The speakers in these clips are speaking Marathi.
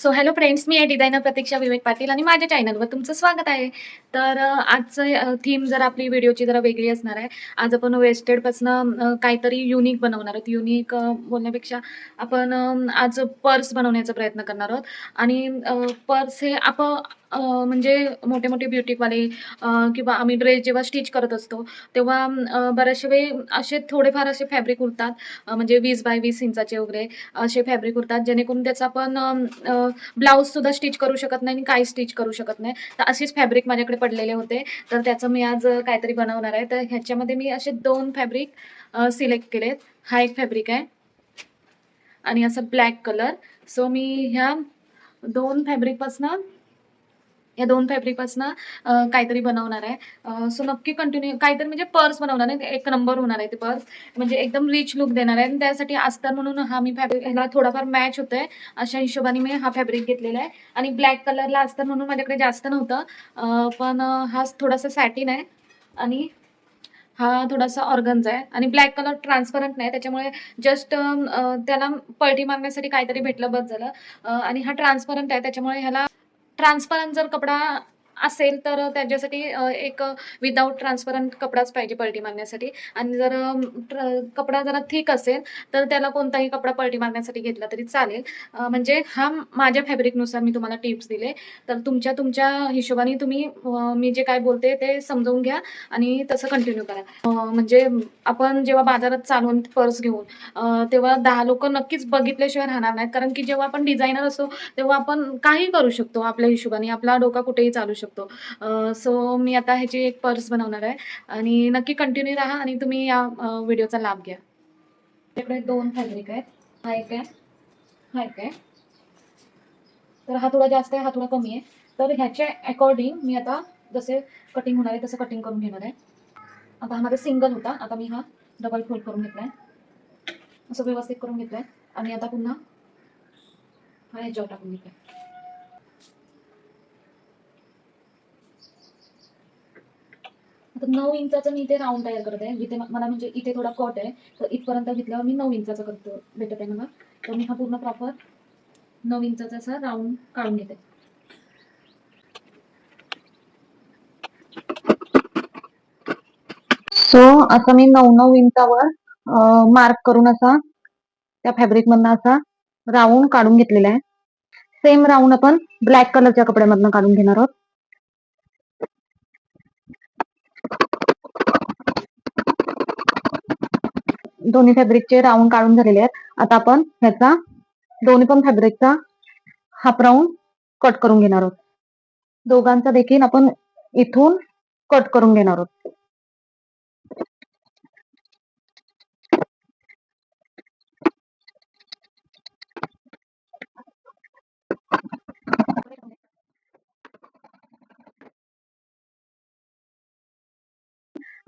सो हॅलो फ्रेंड्स मी आहे डिझायनर प्रतीक्षा विवेक पाटील आणि माझ्या चॅनलवर तुमचं स्वागत आहे. तर आजचं थीम जर आपली व्हिडिओची जरा वेगळी असणार आहे आज आपण वेस्टेडपासनं काहीतरी युनिक बनवणार आहोत. युनिक बोलण्यापेक्षा आपण आज पर्स बनवण्याचा प्रयत्न करणार आहोत. आणि पर्स हे आपण अ, म्हणजे मोठे मोठे ब्युटीवाले अ, किंवा आम्ही ड्रेस जेव्हा स्टिच करत असतो तेव्हा अ, बरेचसे वेळ असे थोडेफार असे फॅब्रिक उरतात अ, म्हणजे वीस बाय वीस इंचाचे वगैरे असे फॅब्रिक उरतात जेणेकरून त्याचा आपण अम, अ, स्टिच करू शकत नाही आणि काही स्टिच करू शकत नाही. तर असेच फॅब्रिक माझ्याकडे पडलेले होते. तर त्याचं मी आज अ, काहीतरी बनवणार आहे. तर ह्याच्यामध्ये मी असे दोन फॅब्रिक सिलेक्ट केलेत. हा एक फॅब्रिक आहे. आणि असं ब्लॅक कलर. सो मी ह्या दोन फॅब्रिकपासनं या दोन फॅब्रिकपासनं काहीतरी बनवणार आहे. सो नक्की कंटिन्यू काहीतरी म्हणजे पर्स बनवणार आहे. एक नंबर होणार आहे ते पर्स म्हणजे एकदम रिच लुक देणार आहे. आणि त्यासाठी अस्तर म्हणून हा मी फॅब्रिक ह्याला थोडाफार मॅच होतोय. अशा हिशोबाने मी हा फॅब्रिक घेतलेला आहे. आणि ब्लॅक कलरला अस्तर म्हणून माझ्याकडे जास्त नव्हतं. पण हा थोडासा सॅटिन आहे. आणि हा थोडासा ऑर्गन्स आहे. आणि ब्लॅक कलर ट्रान्सपरंट नाही. त्याच्यामुळे जस्ट त्याला पलटी मारण्यासाठी काहीतरी भेटलं बस झालं. आणि हा ट्रान्सपरंट आहे. त्याच्यामुळे ह्याला ट्रान्सपरंट जर कपडा असेल तर त्याच्यासाठी एक विदाऊट ट्रान्सपरंट कपडाच पाहिजे पलटी मारण्यासाठी. आणि जर ट्र- कपडा जरा थिक असेल तर त्याला कोणताही कपडा पलटी मारण्यासाठी घेतला तरी चालेल. म्हणजे हा माझ्या फॅब्रिकनुसार मी तुम्हाला टिप्स दिले. तर तुमच्या तुमच्या हिशोबाने तुम्ही मी जे काय बोलते ते समजून घ्या आणि तसं कंटिन्यू करा. म्हणजे आपण जेव्हा बाजारात चालून पर्स घेऊन तेव्हा दहा लोक नक्कीच बघितल्याशिवाय राहणार नाहीत. कारण की जेव्हा आपण डिझायनर असतो तेव्हा आपण काही करू शकतो आपल्या हिशोबाने. आपला डोका कुठेही चालू शकतो. सो मी आता ह्याची एक पर्स बनवणार आहे. आणि नक्की कंटिन्यू राहा आणि तुम्ही या व्हिडिओचा लाभ घ्या. त्याकडे दोन फॅब्रिक आहेत. हा एक आहे. हा एक आहे. तर हा थोडा जास्त आहे हा थोडा कमी आहे. तर ह्याच्या अकॉर्डिंग मी आता जसे कटिंग होणार आहे तसं कटिंग करून घेणार आहे. आता हा माझा सिंगल होता. आता मी हा डबल फोल्ड करून घेतला आहे असं व्यवस्थित करून घेतलाय. आणि आता पुन्हा हा ह्याच्यावर टाकून घेतलाय. आता नऊ इंचाचं मी इथे राऊंड तयार करत आहे. जिथे मला म्हणजे इथे थोडा कट आहे. तर इथपर्यंत घेतल्यावर मी नऊ इंचाचं करतो. भेटत आहे मला. तर मी हा पूर्ण प्रॉपर नऊ इंचाचा असा राऊंड काढून घेते. सो आता मी नऊ नऊ इंचावर मार्क करून असा त्या फॅब्रिक मधनं असा राऊंड काढून घेतलेला आहे. सेम राऊंड आपण ब्लॅक कलरच्या कपड्यामधनं काढून घेणार आहोत. दोन्ही फॅब्रिकचे राऊंड काढून झालेले आहेत. आता आपण ह्याचा दोन्ही पण फॅब्रिकचा हाफ राऊंड कट करून घेणार आहोत. दोघांचा देखील आपण इथून कट करून घेणार आहोत.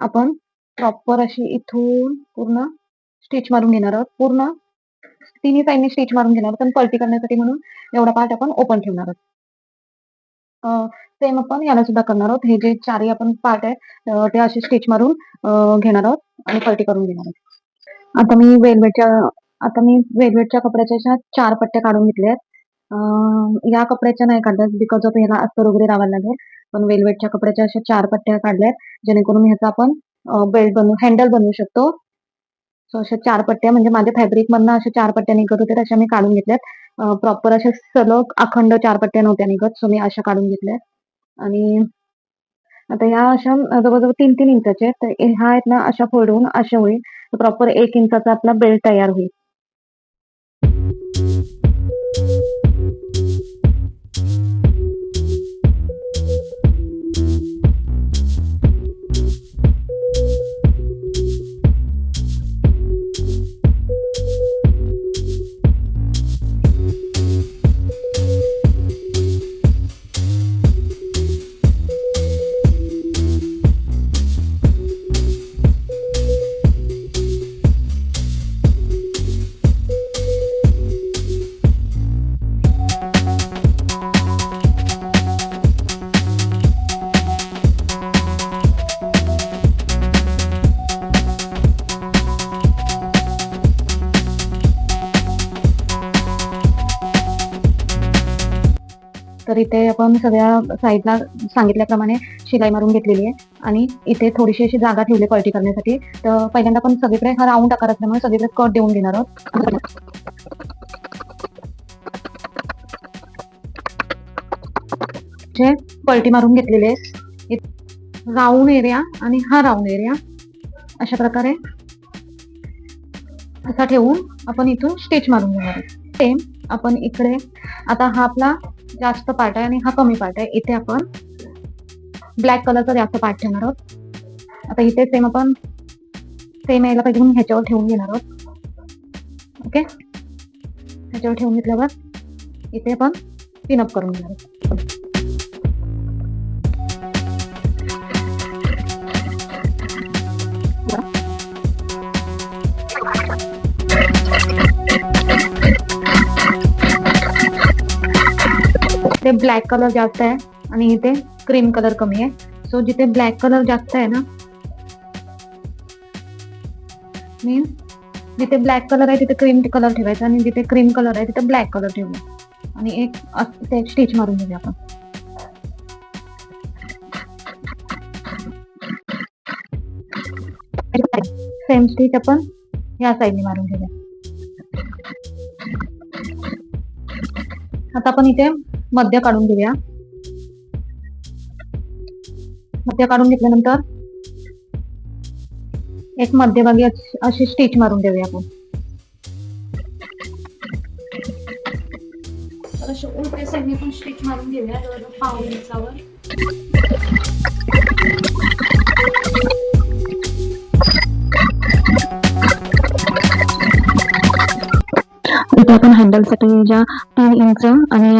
आपण प्रॉपर अशी इथून पूर्ण स्टिच मारून घेणार आहोत. पूर्ण तिन्ही साईडने स्टिच मारून घेणार आहोत. पण पलटी करण्यासाठी म्हणून एवढा पार्ट आपण ओपन ठेवणार आहोत. सेम आपण याला सुद्धा करणार आहोत. हे जे चारही आपण पार्ट आहे ते असे स्टिच मारून घेणार आहोत आणि पलटी करून घेणार आहोत. आता मी वेलवेटच्या आता मी वेलवेटच्या कपड्याच्या अशा चार पट्ट्या काढून घेतल्या आहेत. या कपड्याच्या नाही काढल्यात बिकॉज ऑफ ह्याला अस्तर वगैरे लावायला लागेल पण वेलवेटच्या कपड्याच्या अशा चार पट्ट्या काढल्यात जेणेकरून ह्याचा आपण बेल्ट बनवू हँडल बनवू शकतो. सो अशा चार पट्ट्या म्हणजे माझ्या फॅब्रिक मधनं अशा चार पट्ट्या निघत होत्या अशा मी काढून घेतल्यात. प्रॉपर अशा सलग अखंड चार पट्ट्या नव्हत्या निघत सो मी अशा काढून घेतल्यात. आणि आता ह्या अशा जवळजवळ तीन तीन इंचाच्या आहेत तर ह्या आहेत ना अशा फोडून अशा होईल. प्रॉपर एक इंचाचा आपला बेल्ट तयार होईल. तर इथे आपण सगळ्या साईडला सांगितल्याप्रमाणे शिलाई मारून घेतलेली आहे. आणि इथे थोडीशी अशी जागा ठेवली पलटी करण्यासाठी. तर पहिल्यांदा आपण सगळीकडे हा राऊंड आकार असल्यामुळे सगळीकडे कट देऊन घेणार आहोत. जे पलटी मारून घेतलेले आहे राऊंड एरिया आणि हा राऊंड एरिया अशा प्रकारे असा ठेवून आपण इथून स्टिच मारून घेणार आहोत. सेम आपण इकडे आता हा आपला जास्त पार्ट आहे आणि हा कमी पार्ट आहे. इथे आपण ब्लॅक कलरचा जास्त पार्ट ठेवणार आहोत. आता इथे सेम आपण सेम यायला पाहिजे म्हणून ह्याच्यावर ठेवून घेणार आहोत. ओके ह्याच्यावर ठेवून घेतल्यावर इथे आपण पिनअप करून घेणार आहोत. इथे ब्लॅक कलर जास्त आहे आणि इथे क्रीम कलर कमी आहे सो जिथे ब्लॅक कलर जास्त आहे ना मीन्स जिथे ब्लॅक कलर आहे तिथे क्रीम कलर ठेवायचा आणि जिथे क्रीम कलर आहे तिथे ब्लॅक कलर ठेवू आणि एक ते स्टिच मारून घेऊया आपण. सेम स्टिच आपण या साईडने मारून घेऊया. आता आपण इथे मध्य काढून घेऊया. मध्य काढून घेतल्यानंतर एक मध्यभागी अशी- स्टिच मारून देऊया आपण. उलट्या साईडने पण स्टिच मारून घेऊया जवळजवळ इंचावर. इथे आपण हँडलसाठी ज्या तीन इंच आणि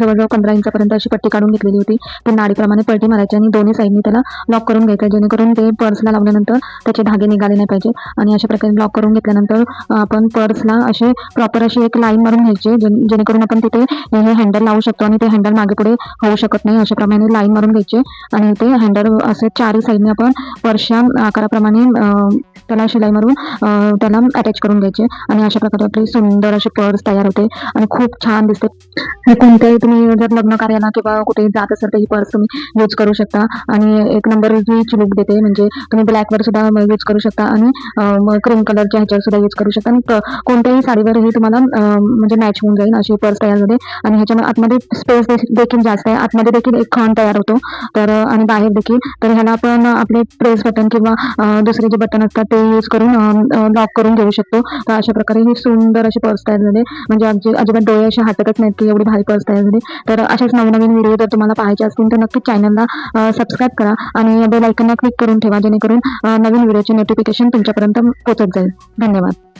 जवळजवळ पंधरा इंचापर्यंत अशी पट्टी काढून घेतलेली होती. ते नाडीप्रमाणे पलटी मारायची आणि दोन्ही साईडनी त्याला लॉक करून घ्यायचं जेणेकरून ते पर्सला लावल्यानंतर त्याचे धागे निघाले नाही पाहिजे. आणि अशा प्रकारे लॉक करून घेतल्यानंतर आपण पर्सला असे प्रॉपर अशी एक लाईन मारून घ्यायची जेणेकरून आपण तिथे हे हँडल लावू शकतो आणि ते हँडल मागे पुढे होऊ शकत नाही अशा प्रमाणे लाईन मारून घ्यायची. आणि ते हँडल असे चारही साईडने आपण पर्सच्या आकाराप्रमाणे त्याला शिलाई मारून त्याला अटॅच करून घ्यायचे. आणि अशा प्रकारे आपली सुंदर अशी पर्स तयार होते आणि खूप छान दिसते. कोणत्याही तुम्ही जर लग्न कार्याला किंवा कुठे जात असेल तर ही पर्स तुम्ही यूज करू शकता. आणि एक नंबर रिच लुक देते म्हणजे तुम्ही ब्लॅकवर सुद्धा यूज करू शकता आणि क्रीम कलरच्या ह्याच्यावर सुद्धा यूज करू शकता. आणि कोणत्याही साडीवर ही तुम्हाला म्हणजे मॅच होऊन जाईल अशी पर्स तयार होते. आणि ह्याच्यामध्ये आतमध्ये स्पेस देखील जास्त आहे. आतमध्ये देखील एक खण तयार होतो. तर आणि बाहेर देखील. तर ह्याला आपण आपले प्रेस बटन किंवा दुसरे जे बटन असतात ते यूज करून लॉक करून घेऊ शकतो. तर अशा प्रकारे ही सुंदर अशी पर्स तयार झाली. म्हणजे अगदी अजिबात डोळे असे हटकत नाहीत की एवढी भारी पर्स तयार झाली तर अशाच नवनवीन व्हिडिओ जर तुम्हाला पाहायचे असतील तर नक्कीच चॅनलला सबस्क्राईब करा आणि बेल आयकनला क्लिक करून ठेवा जेणेकरून नवीन व्हिडिओचे नोटिफिकेशन तुमच्यापर्यंत पोहोचत जाईल. धन्यवाद.